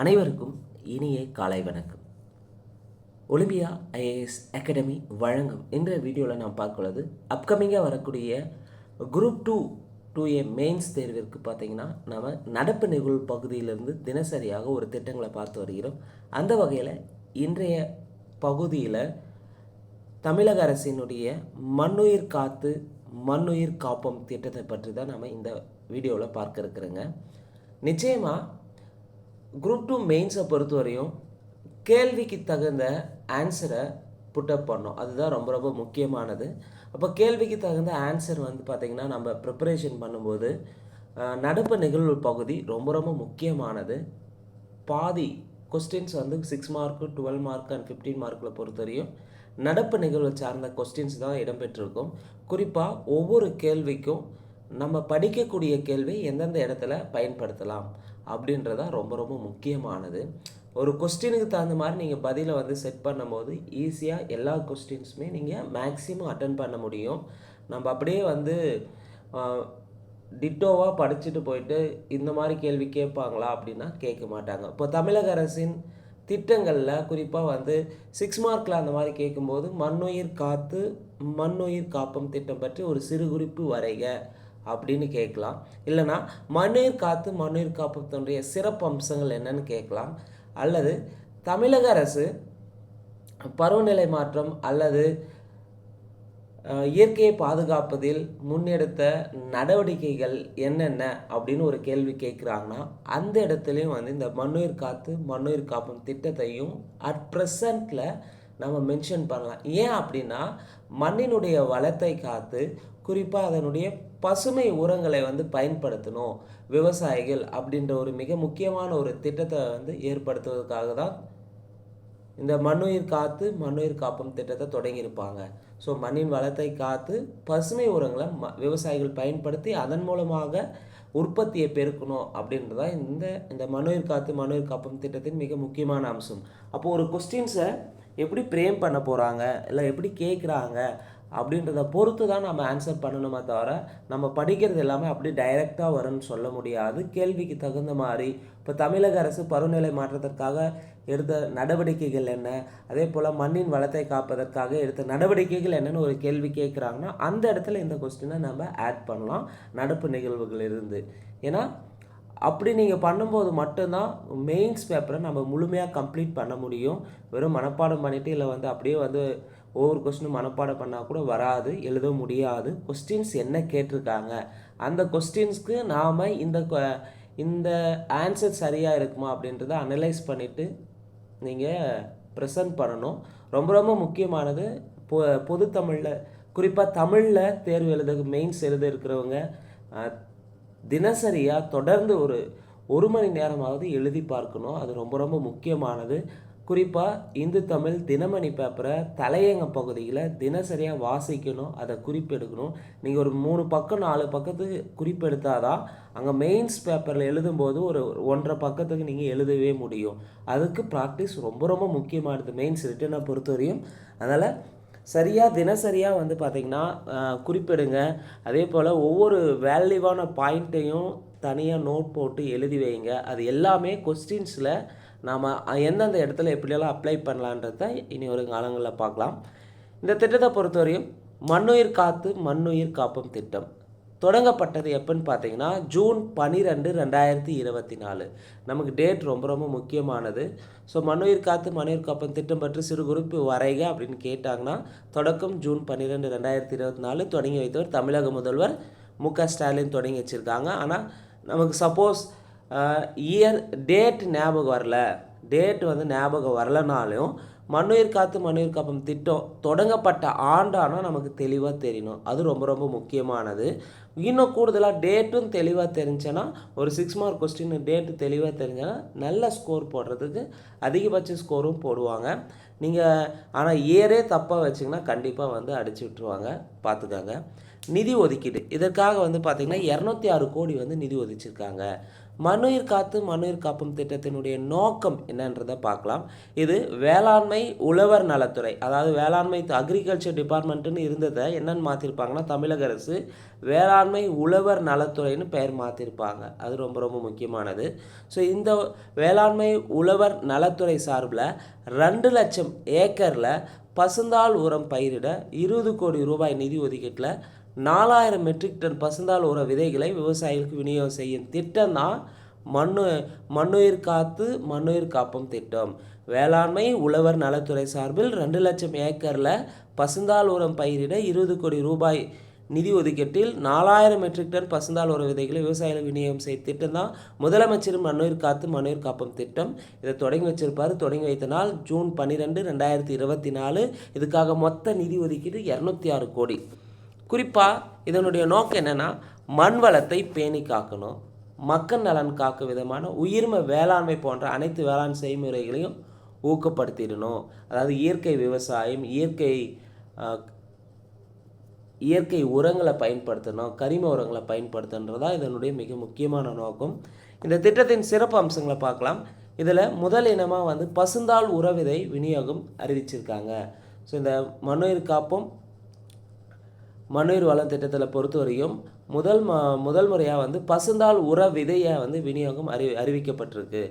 அனைவருக்கும் இனிய காலை வணக்கம். ஒலிம்பியா ஐஏஎஸ் அகாடமி வழங்கும் இந்த வீடியோவில் நாம் பார்க்குள்ளது அப்கமிங்காக வரக்கூடிய group two two A mains தேர்விற்கு பார்த்தீங்கன்னா நம்ம நடப்பு நிகழ்வு பகுதியிலிருந்து தினசரியாக ஒரு திட்டங்களை பார்த்து வருகிறோம். அந்த வகையில் இன்றைய பகுதியில் தமிழக அரசினுடைய மண்ணுயிர் காத்து மண்ணுயிர் காப்போம் திட்டத்தை பற்றி தான் நம்ம இந்த வீடியோவில் பார்க்க இருக்கிறோங்க. நிச்சயமாக குரூப் டூ மெயின்ஸை பொறுத்தவரையும் கேள்விக்கு தகுந்த ஆன்சரை புட்டப் பண்ணோம் அதுதான் ரொம்ப ரொம்ப முக்கியமானது. அப்போ கேள்விக்கு தகுந்த ஆன்சர் வந்து பார்த்திங்கன்னா நம்ம ப்ரிப்பரேஷன் பண்ணும்போது நடப்பு நிகழ்வு பகுதி ரொம்ப ரொம்ப முக்கியமானது. பாதி கொஸ்டின்ஸ் வந்து six mark twelve mark and fifteen மார்க்கில் பொறுத்தவரையும் நடப்பு நிகழ்வு சார்ந்த கொஸ்டின்ஸ் தான் இடம்பெற்றிருக்கும். குறிப்பாக ஒவ்வொரு கேள்விக்கும் நம்ம படிக்கக்கூடிய கேள்வி எந்தெந்த இடத்துல பயன்படுத்தலாம். அப்படின்றதான் ரொம்ப ரொம்ப முக்கியமானது. ஒரு கொஸ்டினுக்கு தகுந்த மாதிரி நீங்கள் பதிலை வந்து செட் பண்ணும்போது ஈஸியாக எல்லா கொஸ்டின்ஸுமே நீங்கள் மேக்ஸிமம் அட்டன் பண்ண முடியும். நம்ம அப்படியே வந்து டிட்டோவாக படிச்சுட்டு போயிட்டு இந்த மாதிரி கேள்வி கேட்பாங்களா அப்படின்னா கேட்க மாட்டாங்க. இப்போ தமிழக அரசின் திட்டங்களில் குறிப்பாக வந்து சிக்ஸ் மார்க்கில் அந்த மாதிரி கேட்கும்போது மண்ணுயிர் காத்து மண்ணுயிர் காப்பம் திட்டம் பற்றி ஒரு சிறு குறிப்பு வரைக. அப்படின்னு கேட்கலாம். இல்லைனா மண்ணுயிர் காத்து மண்ணுயிர் காப்பத்தினுடைய சிறப்பு அம்சங்கள் என்னன்னு கேட்கலாம். அல்லது தமிழக அரசு பருவநிலை மாற்றம் அல்லது இயற்கையை பாதுகாப்பதில் முன்னெடுத்த நடவடிக்கைகள் என்னென்ன அப்படின்னு ஒரு கேள்வி கேட்குறாங்கன்னா அந்த இடத்துலையும் வந்து இந்த மண்ணுயிர் காத்து மண்ணுயிர் காப்பும் திட்டத்தையும் அட் ப்ரெசண்ட்டில் நம்ம மென்ஷன் பண்ணலாம். ஏன் அப்படின்னா மண்ணினுடைய வளத்தை காத்து குறிப்பாக அதனுடைய பசுமை உரங்களை வந்து பயன்படுத்தணும் விவசாயிகள் அப்படின்ற ஒரு மிக முக்கியமான ஒரு திட்டத்தை வந்து ஏற்படுத்துவதற்காக தான் இந்த மண்ணுயிர் காத்து மண்ணுயிர் காப்பும் திட்டத்தை தொடங்கியிருப்பாங்க. ஸோ மண்ணின் வளத்தை காத்து பசுமை உரங்களை ம விவசாயிகள் பயன்படுத்தி அதன் மூலமாக உற்பத்தியை பெருக்கணும் அப்படின்றதா இந்த இந்த மண்ணுயிர் காத்து மண்ணுயிர் காப்பும் திட்டத்தின் மிக முக்கியமான அம்சம். அப்போது ஒரு கொஸ்டின்ஸை எப்படி பிரேம் பண்ண போகிறாங்க இல்லை எப்படி கேட்குறாங்க? அப்படின்றத பொறுத்து தான் நம்ம ஆன்சர் பண்ணணுமே தவிர நம்ம படிக்கிறது எல்லாமே அப்படி டைரெக்டாக வரும்னு சொல்ல முடியாது. கேள்விக்கு தகுந்த மாதிரி இப்போ தமிழக அரசு பருவநிலை மாற்றத்திற்காக எடுத்த நடவடிக்கைகள் என்ன? அதே போல் மண்ணின் வளத்தை காப்பதற்காக எடுத்த நடவடிக்கைகள் என்னன்னு ஒரு கேள்வி கேட்குறாங்கன்னா அந்த இடத்துல இந்த கொஸ்டினை நம்ம ஆட் பண்ணலாம். நடப்பு நிகழ்வுகள் இருந்து. ஏன்னா அப்படி நீங்கள் பண்ணும்போது மட்டும்தான் மெயின்ஸ் பேப்பரை நம்ம முழுமையாக கம்ப்ளீட் பண்ண முடியும். வெறும் மனப்பாடம் பண்ணிவிட்டு இல்லை வந்து அப்படியே வந்து ஒவ்வொரு கொஸ்டினும் மனப்பாடம் பண்ணால் கூட வராது எழுத முடியாது. கொஸ்டின்ஸ் என்ன கேட்டிருக்காங்க? அந்த கொஸ்டின்ஸ்க்கு நாம் இந்த கொ- இந்த ஆன்சர் சரியாக இருக்குமா அப்படின்றத அனலைஸ் பண்ணிவிட்டு நீங்கள் ப்ரெசன்ட் பண்ணணும். ரொம்ப ரொம்ப முக்கியமானது பொ பொது தமிழில் குறிப்பாக தமிழில் தேர்வு எழுத மெயின்ஸ் எழுத இருக்கிறவங்க தினசரியாக தொடர்ந்து ஒரு ஒரு மணி நேரமாவது எழுதி பார்க்கணும். அது ரொம்ப ரொம்ப முக்கியமானது. குறிப்பாக இந்து தமிழ் தினமணி பேப்பரை தலையங்க பகுதியில் தினசரியாக வாசிக்கணும் அதை குறிப்பெடுக்கணும். நீங்கள் ஒரு மூணு பக்கம் நாலு பக்கத்துக்கு குறிப்பெடுத்தால் தான் அங்கே மெயின்ஸ் பேப்பரில் எழுதும்போது ஒரு ஒன்றரை பக்கத்துக்கு நீங்கள் எழுதவே முடியும். அதுக்கு ப்ராக்டிஸ் ரொம்ப ரொம்ப முக்கியமானது மெயின்ஸ் ரிட்டனை பொறுத்தவரையும். அதனால் சரியாக தினசரியாக வந்து பார்த்திங்கன்னா குறிப்பிடுங்க. அதே போல் ஒவ்வொரு வேல்யூவான பாயிண்ட்டையும் தனியாக நோட் போட்டு எழுதி வைங்க. அது எல்லாமே கொஸ்டின்ஸில் நாம் எந்தெந்த இடத்துல எப்படியெல்லாம் அப்ளை பண்ணலான்றத இனி ஒரு காலங்களில் பார்க்கலாம். இந்த திட்டத்தை பொறுத்தவரையும் மண்ணுயிர் காத்து மண்ணுயிர் காப்பும் திட்டம் தொடங்கப்பட்டது எப்போன்னு பார்த்தீங்கன்னா ஜூன் பன்னிரெண்டு ரெண்டாயிரத்தி இருபத்தி நாலு. நமக்கு டேட் ரொம்ப ரொம்ப முக்கியமானது. ஸோ மண்ணுயிர் காத்து மண்ணுயிர் காப்பம் திட்டம் பற்றி சிறு குறிப்பு வரைக அப்படின்னு கேட்டாங்கன்னா தொடக்கம் ஜூன் பன்னிரெண்டு ரெண்டாயிரத்தி இருபத்தி நாலு தொடங்கி வைத்தவர் தமிழக முதல்வர் மு க ஸ்டாலின் தொடங்கி வச்சுருக்காங்க. ஆனால் நமக்கு சப்போஸ் இயர் டேட் ஞாபகம் வரல. டேட் வந்து ஞாபகம் வரலனாலும் மண்ணுயிர் காத்து மண்ணுயிர் காப்பம் திட்டம் தொடங்கப்பட்ட ஆண்டானால் நமக்கு தெளிவாக தெரியணும். அது ரொம்ப ரொம்ப முக்கியமானது. இன்னும் கூடுதலாக டேட்டும் தெளிவாக தெரிஞ்சேன்னா ஒரு சிக்ஸ் மார்க் கொஸ்டின் டேட்டு தெளிவாக தெரிஞ்சேன்னா நல்ல ஸ்கோர் போடுறதுக்கு அதிகபட்ச ஸ்கோரும் போடுவாங்க. நீங்கள் ஆனால் இயரே தப்பாக வச்சிங்கன்னா கண்டிப்பாக வந்து அடிச்சு விட்ருவாங்க பார்த்துக்கோங்க. நிதி ஒதுக்கீடு. இதற்காக வந்து பார்த்திங்கன்னா இரநூத்தி ஆறு கோடி வந்து நிதி ஒதுச்சிருக்காங்க மண்ணுயிர் காத்து மண்ணுயிர் காப்பும் திட்டத்தினுடைய நோக்கம் என்னன்றதை பார்க்கலாம். இது வேளாண்மை உழவர் நலத்துறை. அதாவது வேளாண்மை அக்ரிகல்ச்சர் டிபார்ட்மெண்ட்டுன்னு இருந்ததை என்னென்னு மாற்றிருப்பாங்கன்னா தமிழக அரசு வேளாண்மை உழவர் நலத்துறைன்னு பெயர் மாற்றிருப்பாங்க அது ரொம்ப ரொம்ப முக்கியமானது. ஸோ இந்த வேளாண்மை உழவர் நலத்துறை சார்பில் ரெண்டு லட்சம் ஏக்கரில் பசுந்தாள் உரம் பயிரிட இருபது கோடி ரூபாய் நிதி ஒதுக்கீட்டில் நாலாயிரம் மெட்ரிக் டன் பசுந்தாள் உர விதைகளை விவசாயிகளுக்கு விநியோகம் செய்யும் திட்டம் தான் மண்ணு மண்ணுயிர் காத்து மண்ணுயிர் காப்பம் திட்டம். வேளாண்மை உழவர் நலத்துறை சார்பில் ரெண்டு லட்சம் ஏக்கரில் பசுந்தாள் உரம் பயிரிட இருபது கோடி ரூபாய் நிதி ஒதுக்கீட்டில் நாலாயிரம் மெட்ரிக் டன் பசுந்தாள் உர விதைகளை விவசாயிகள் விநியோகம் செய்யும் திட்டம் தான் முதலமைச்சர் மண்ணுயிர் காத்து மண்ணுயிர் காப்பம் திட்டம். இதை தொடங்கி வச்சிருப்பார். தொடங்கி வைத்த நாள் ஜூன் பன்னிரெண்டு ரெண்டாயிரத்தி இருபத்தி நாலு. இதுக்காக மொத்த நிதி ஒதுக்கீடு இரநூத்தி ஆறு கோடி. குறிப்பாக இதனுடைய நோக்கம் என்னென்னா மண் வளத்தை பேணி காக்கணும். மக்கள் நலன் காக்கும் விதமான உயிர்ம வேளாண்மை போன்ற அனைத்து வேளாண் செய்முறைகளையும் ஊக்கப்படுத்திடணும். அதாவது இயற்கை விவசாயம் இயற்கை இயற்கை உரங்களை பயன்படுத்தணும் கரிம உரங்களை பயன்படுத்துன்றதா இதனுடைய மிக முக்கியமான நோக்கம். இந்த திட்டத்தின் சிறப்பு அம்சங்களை பார்க்கலாம். இதில் முதல் இனமாக வந்து பசுந்தாள் உறவிதை விநியோகம் அறிவிச்சிருக்காங்க. ஸோ இந்த மண்ணுயிர் காப்பும் மண்ணுயிர் வளம் திட்டத்தில் பொறுத்தவரையும் முதல் ம முதல் முறையாக வந்து பசுந்தால் உர விதையை வந்து விநியோகம் அறி அறிவிக்கப்பட்டிருக்கு.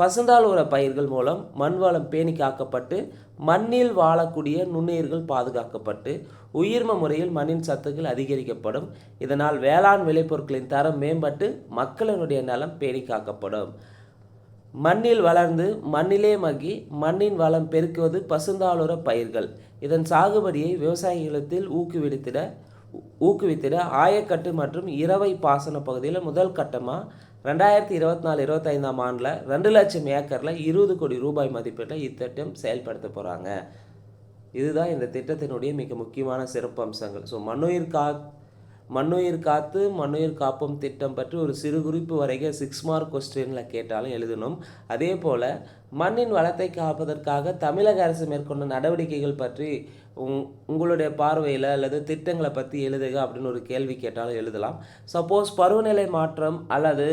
பசுந்தால் உர பயிர்கள் மூலம் மண் வளம் பேணி காக்கப்பட்டு மண்ணில் வாழக்கூடிய நுண்ணுயிர்கள் பாதுகாக்கப்பட்டு உயிர்ம முறையில் மண்ணின் சத்துக்கள் அதிகரிக்கப்படும். இதனால் வேளாண் விளைபொருட்களின் தரம் மேம்பட்டு மக்களினுடைய நலம் பேணி காக்கப்படும். மண்ணில் வளர்ந்து மண்ணிலே மகி மண்ணின் வளம் பெருக்குவது பசுந்தாளுர பயிர்கள். இதன் சாகுபடியை விவசாயிகளத்தில் ஊக்குவித்திட ஊக்குவித்திட ஆயக்கட்டு மற்றும் இரவை பாசன பகுதியில் முதல் கட்டமாக ரெண்டாயிரத்தி இருபத்தி நாலு இருபத்தைந்தாம் ஆண்டில் ரெண்டு லட்சம் ஏக்கரில் இருபது கோடி ரூபாய் மதிப்பீட்டில் இத்திட்டம் செயல்படுத்த போகிறாங்க இதுதான் இந்த திட்டத்தினுடைய மிக முக்கியமான சிறப்பு அம்சங்கள் ஸோ மண்ணுயிர் கா மண்ணுயிர் காத்து மண்ணுயிர் காப்போம் திட்டம் பற்றி ஒரு சிறு குறிப்பு வரைக்கும் சிக்ஸ் மார்க் கொஸ்டினில் கேட்டாலும் எழுதணும். அதே போல் மண்ணின் வளத்தை காப்பதற்காக தமிழக அரசு மேற்கொண்ட நடவடிக்கைகள் பற்றி உங் உங்களுடைய பார்வையில் அல்லது திட்டங்களை பற்றி எழுதுக அப்படின்னு ஒரு கேள்வி கேட்டாலும் எழுதலாம். சப்போஸ் பருவநிலை மாற்றம் அல்லது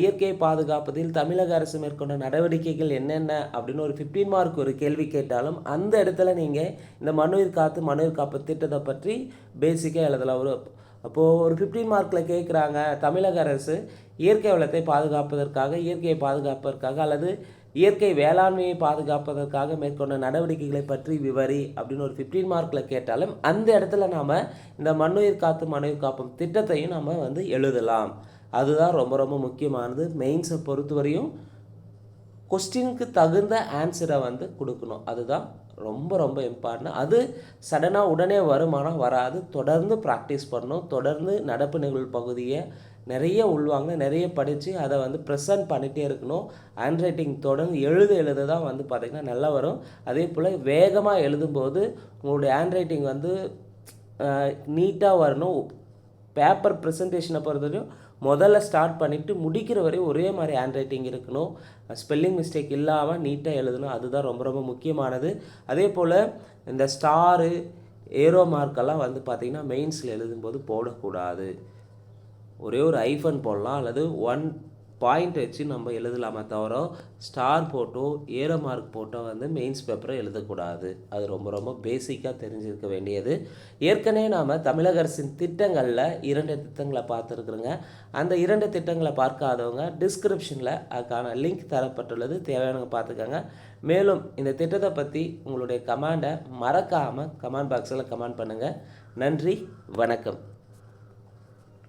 இயற்கை பாதுகாப்பதில் தமிழக அரசு மேற்கொண்ட நடவடிக்கைகள் என்னென்ன அப்படின்னு ஒரு ஃபிஃப்டீன் மார்க் ஒரு கேள்வி கேட்டாலும் அந்த இடத்துல நீங்கள் இந்த மண்ணுயிர் காத்து மண்ணுயிர் காப்பு திட்டத்தை பற்றி பேசிக்காக எழுதலாம். ஒரு அப்போது ஒரு ஃபிஃப்டீன் மார்க்கில் கேட்குறாங்க தமிழக அரசு இயற்கை வளத்தை பாதுகாப்பதற்காக இயற்கையை பாதுகாப்பதற்காக அல்லது இயற்கை வேளாண்மையை பாதுகாப்பதற்காக மேற்கொண்ட நடவடிக்கைகளை பற்றி விவரி அப்படின்னு ஒரு ஃபிஃப்டீன் மார்க்கில் கேட்டாலும் அந்த இடத்துல நாம் இந்த மண்ணுயிர் காத்து மண்ணுயிர் காப்பும் திட்டத்தையும் நம்ம வந்து எழுதலாம். அதுதான் ரொம்ப ரொம்ப முக்கியமானது. மெயின்ஸை பொறுத்தவரையும் கொஸ்டினுக்கு தகுந்த ஆன்சரை வந்து கொடுக்கணும். அதுதான் ரொம்ப ரொம்ப இம்பார்ட்டன் அது சடனாக உடனே வருமானம் வராது. தொடர்ந்து ப்ராக்டிஸ் பண்ணணும். தொடர்ந்து நடப்பு நிகழ்வு பகுதியை நிறைய உள்வாங்க நிறைய படித்து அதை வந்து ப்ரெசன்ட் பண்ணிகிட்டே இருக்கணும். ஹேண்ட் ரைட்டிங் தொடர்ந்து எழுத எழுத தான் வந்து பார்த்திங்கன்னா நல்லா வரும். அதே போல் வேகமாக எழுதும்போது உங்களுடைய ஹேண்ட் ரைட்டிங் வந்து நீட்டாக வரணும். பேப்பர் ப்ரெசன்டேஷனை பொறுத்தவரையும் முதல்ல ஸ்டார்ட் பண்ணிவிட்டு முடிக்கிற வரையும் ஒரே மாதிரி ஹேண்ட் ரைட்டிங் இருக்கணும். ஸ்பெல்லிங் மிஸ்டேக் இல்லாமல் நீட்டாக எழுதணும். அதுதான் ரொம்ப ரொம்ப முக்கியமானது. அதே போல் இந்த ஸ்டாரு ஏரோ மார்க்கெல்லாம் வந்து பார்த்திங்கன்னா மெயின்ஸில் எழுதும்போது போடக்கூடாது. ஒரே ஒரு ஐஃபன் போடலாம். அல்லது ஒன் பாயிண்ட் வச்சு நம்ம எழுதலாமே தவிர ஸ்டார் போட்டோ ஏரோ மார்க் போட்டோ வந்து மெயின்ஸ் பேப்பரை எழுதக்கூடாது. அது ரொம்ப ரொம்ப பேசிக்காக தெரிஞ்சிருக்க வேண்டியது. ஏற்கனவே நாம் தமிழக அரசின் திட்டங்களில் இரண்டு திட்டங்களை பார்த்துருக்குறோங்க. அந்த இரண்டு திட்டங்களை பார்க்காதவங்க டிஸ்கிரிப்ஷனில் அதுக்கான லிங்க் தரப்பட்டுள்ளது. தேவையானவங்க பார்த்துக்கோங்க. மேலும் இந்த திட்டத்தை பற்றி உங்களுடைய கமாண்டை மறக்காமல் கமெண்ட் பாக்ஸில் கமெண்ட் பண்ணுங்கள் நன்றி வணக்கம்.